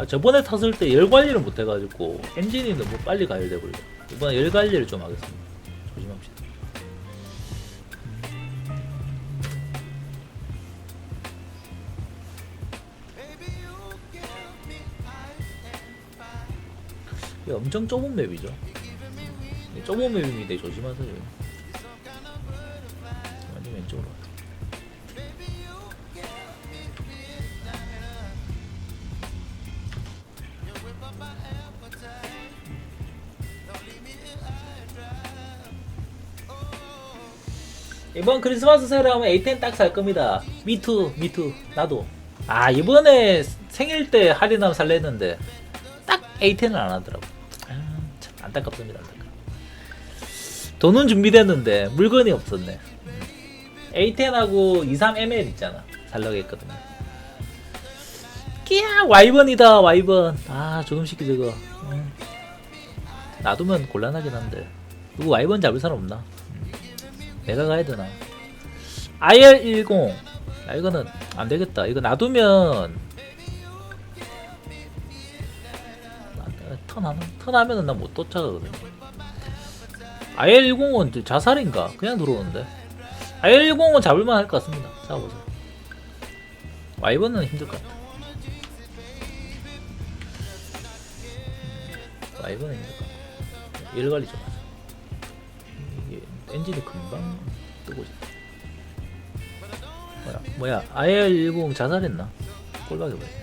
아 저번에 탔을 때 열 관리를 못 해가지고 엔진이 너무 빨리 가열돼 버려. 이번에 열 관리를 좀 하겠습니다. 조심합시다. 엄청 좁은 맵이죠. 이 좁은 맵입니다. 조심하세요. 이번 크리스마스 세일에 하면 A10 딱 살 겁니다. 미투, 미투, 나도. 아, 이번에 생일 때 할인하면 살랬는데, 딱 A10을 안 하더라고. 아, 참, 안타깝습니다, 안타깝. 돈은 준비됐는데, 물건이 없었네. A10하고 23ML 있잖아. 살려고 했거든요. 끼야, 와이번이다, 와이번. 아, 조금씩 저거. 음. 놔두면 곤란하긴 한데. 누구 와이번 잡을 사람 없나? 내가 가야 되나? IR10. 아, 이거는 안 되겠다. 이거 놔두면 턴하면 턴하면은 나 못 쫓아가거든. IR10은 자살인가? 그냥 들어오는데. IR10은 잡을만 할 것 같습니다. 잡아보세요. 와이번은 힘들 것. 음, 와이번은 힘들 것 같아. 일 관리 좀 하자. 엔진이 금방 뜨고 있다. 뭐야? 뭐야? IL10 자살했나? 꼴박이 뭐야?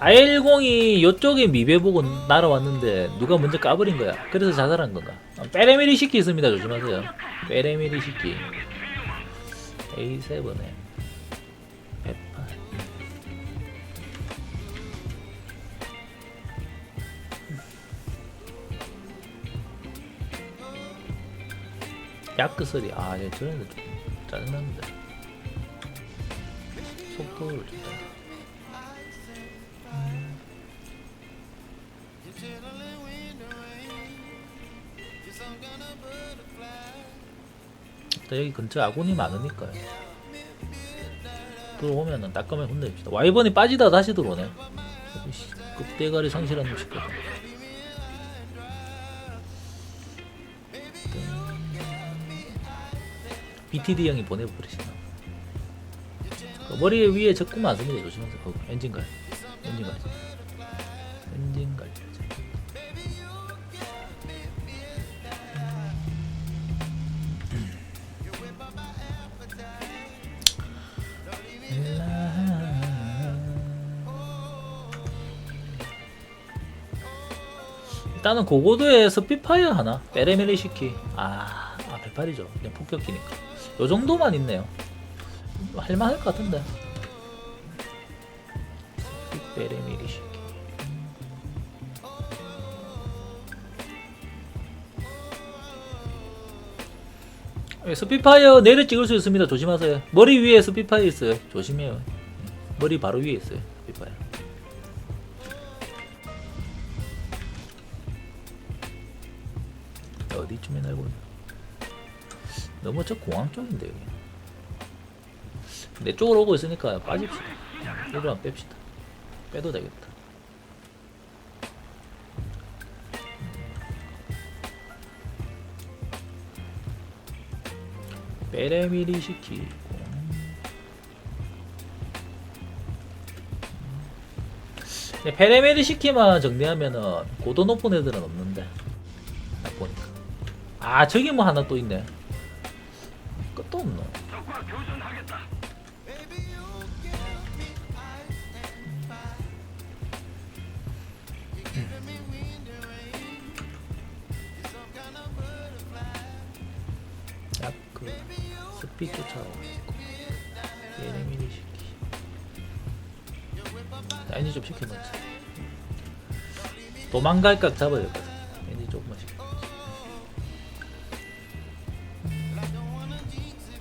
IL10이 이쪽에 미배 보고 날아왔는데 누가 먼저 까버린 거야. 그래서 자살한 건가? 아, 빼레미리 시키 있습니다. 조심하세요. 빼레미리 시키. A7에 야크 소리. 아, 얘 저런 좀 짜증나는데. 속도를 좀. 내. 일단 여기 근처에 아군이 많으니까요. 들어오면은 따끔하게 혼내줍시다. 와이번이 빠지다 다시 들어오네. 급대가리 상실한 놈시거든. BTD 형이 보내버리시나. 그 머리 위에 적금 많습니다. 조심하세요. 거기 엔진 갈. 엔진 갈. 엔진 갈. 일단은 고고도에 스피파이어 하나 빼레메리 시키 아, 아 108이죠. 그냥 폭격기니까. 요 정도만 있네요. 할만할 것 같은데. 빼레메리 시키 예, 스피파이어 내려 찍을 수 있습니다. 조심하세요. 머리 위에 스피파이어 있어요. 조심해요. 머리 바로 위에 있어요 스피파이어. 어디쯤에 날고 있나? 너무 저 공항 쪽인데 여기. 내 쪽으로 오고 있으니까 빠집시다. 이리만 뺍시다. 빼도 되겠다. 빼레미리 시키고 네, 페레메리 시키만 정리하면은 고도 높은 애들은 없는데 딱 보니까 아 저기 뭐 하나 또 있네 스피 쫓아오고 있고 예레미리 시키 엔진 좀 시켜놓자 도망갈 각 잡아야 될것 같아 엔진 조금만 시켜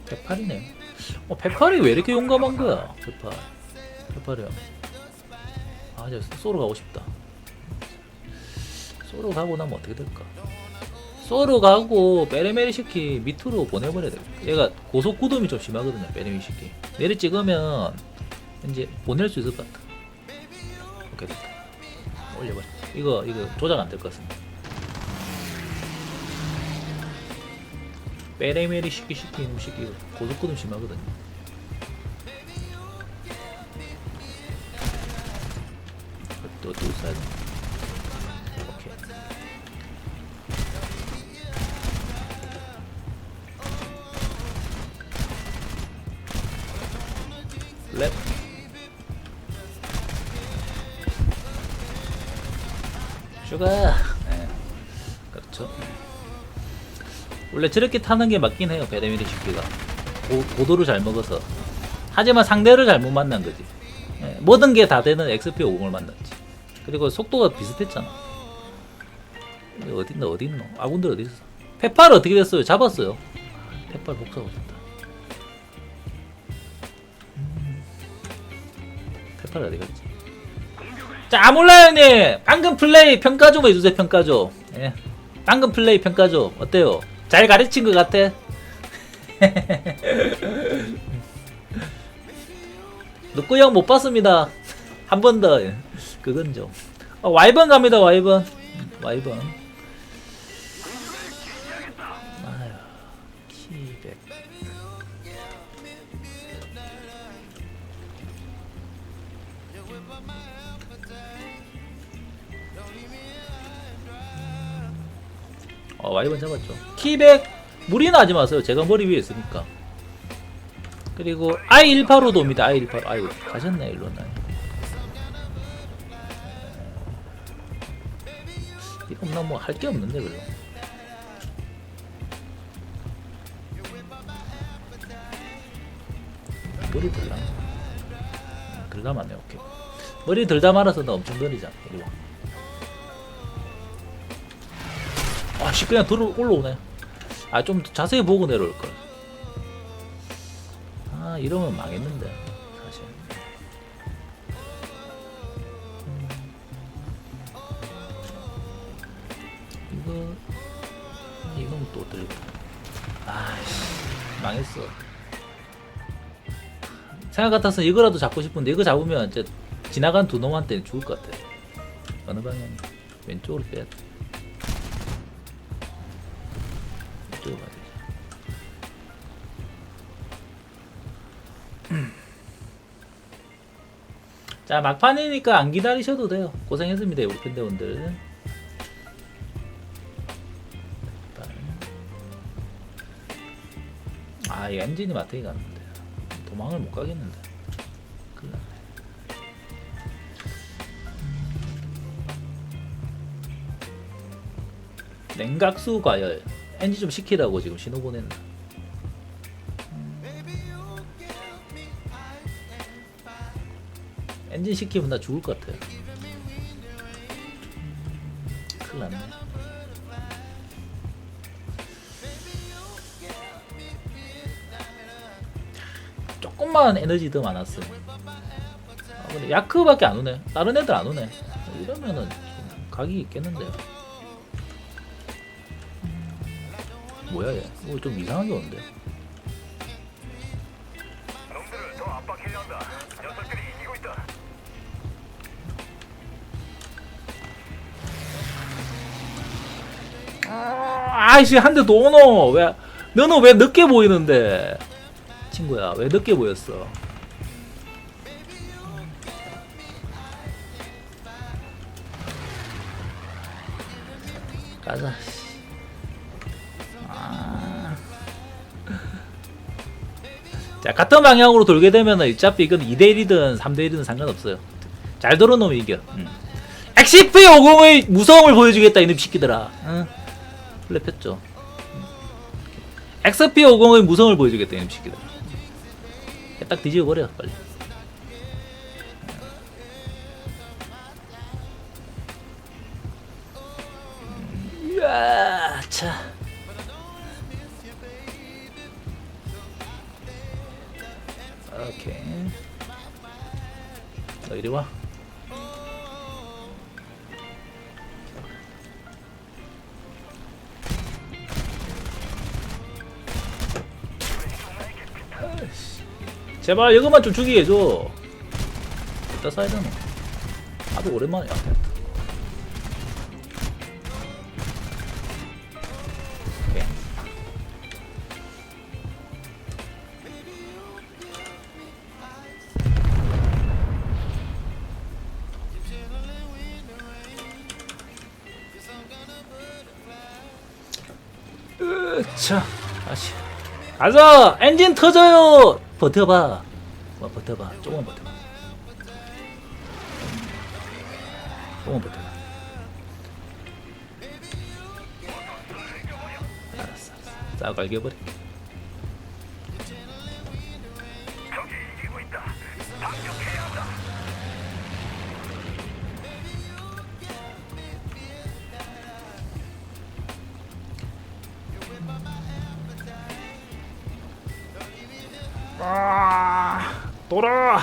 108이네. 어, 108이 왜 이렇게 용감한 거야? 108. 108이야. 아, 이제 소로 가고 싶다. 소로 가고 나면 어떻게 될까? 소로 가고 베레메리 시키 밑으로 보내버려야 돼. 얘가 고속 구름이 좀 심하거든요. 베레메리 시키. 내리 찍으면 이제 보낼 수 있을 것 같아. 오케이 됐다. 올려봐. 이거 이거 조작 안 될 것 같습니다. 빼레메리 시키 시키 이놈 시키 고속구름 심하거든요. 또, 또 써야 돼. 슈가. 네. 그렇죠. 원래 저렇게 타는 게 맞긴 해요. 베데미리 시키가. 고, 고도를 잘 먹어서. 하지만 상대를 잘못 만난 거지. 예, 모든 게 다 되는 XP50을 만났지. 그리고 속도가 비슷했잖아. 어딨나 어딨노? 아군들 어디 있어? 페팔 어떻게 됐어요? 잡았어요. 페팔 복사가 됐다. 음. 페팔 어디 갔지? 자 아몰라 형님 방금 플레이 평가 좀 해주세요 평가 좀. 예. 방금 플레이 평가 좀 어때요? 잘 가르친 것 같아? 누구 형 못 봤습니다. 한 번 더. 그건 좀. 어, 와이번 갑니다, 와이번. 와이번. 와이번 잡았죠. 키백 무리는 하지 마세요. 제가 머리 위에 있으니까. 그리고 i185도 옵니다. i185. 아이고 가셨네 일로 나. 이건 나뭐 할 게 없는데 별로. 머리 들라. 들다 맞네 오케이. 머리 들다 말아서 나 엄청 느리잖아. 이리 와. 아씨 그냥 들어 올라오네. 아 좀 자세히 보고 내려올 걸. 아 이러면 망했는데 사실. 음. 이거 이건 또 들고. 아씨 망했어. 생각 같아서 이거라도 잡고 싶은데 이거 잡으면 이제 지나간 두 놈한테는 죽을 것 같아. 어느 방향? 왼쪽으로 빼야 돼. 이쪽으로 가야 돼. 자 막판이니까 안 기다리셔도 돼요. 고생했습니다 우리 팬대원들. 아이 엔진이 마트에 갔는데. 도망을 못 가겠는데. 냉각수 과열 엔진 좀 시키라고 지금 신호 보냈나 엔진 시키면 나 죽을 것 같아. 큰일 났네. 조금만 에너지 더 많았어. 아, 근데 야크밖에 안 오네. 다른 애들 안 오네. 이러면은 좀 각이 있겠는데요. 뭐야 얘? 이거 좀 이상하게 오는데. 놈들을 더 압박해야 한다. 녀석들이 이기고 있다. 아이씨 한대더 오노 왜 너는 왜 늦게 보이는데 친구야 왜 늦게 보였어 가자 자 같은 방향으로 돌게 되면 어차피 이건 2대1이든 3대1이든 상관없어요 잘 돌아놓으면 이겨 음. XP50의 무서움을 보여주겠다 이놈 시키더라 응? 플랫 폈죠. XP50의 무성을 보여주겠다 이놈 시키더라. 딱 뒤집어 버려 빨리. 이야, 자. 오 너 이리 와. 제발 이것만 좀 주게 해줘. 이따 써야 되나? 아주 오랜만에 왔 으차 다시 가자! 엔진 터져요! 버텨봐. 뭐 버텨봐. 조금만 버텨봐. 조금만 버텨봐. 알았어 알았어. 싸고 갈겨버려 적 아 돌아.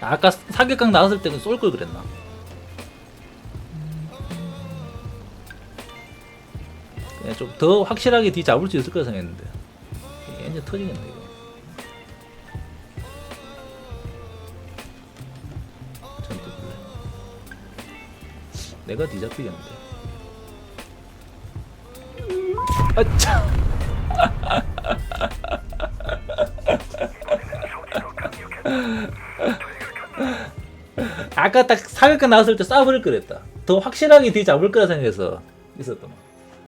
아까 사격각 나왔을 때는 쏠 걸 그랬나? 좀 더 확실하게 뒤 잡을 수 있을 거라 생각했는데. 엔진 터지겠네 이거. 전투 플레이. 내가 뒤 잡히겠는데. 아차 아까 딱 사격각 나왔을 때 쏴버릴 거랬다. 더 확실하게 뒤 잡을 거라 생각해서 있었더만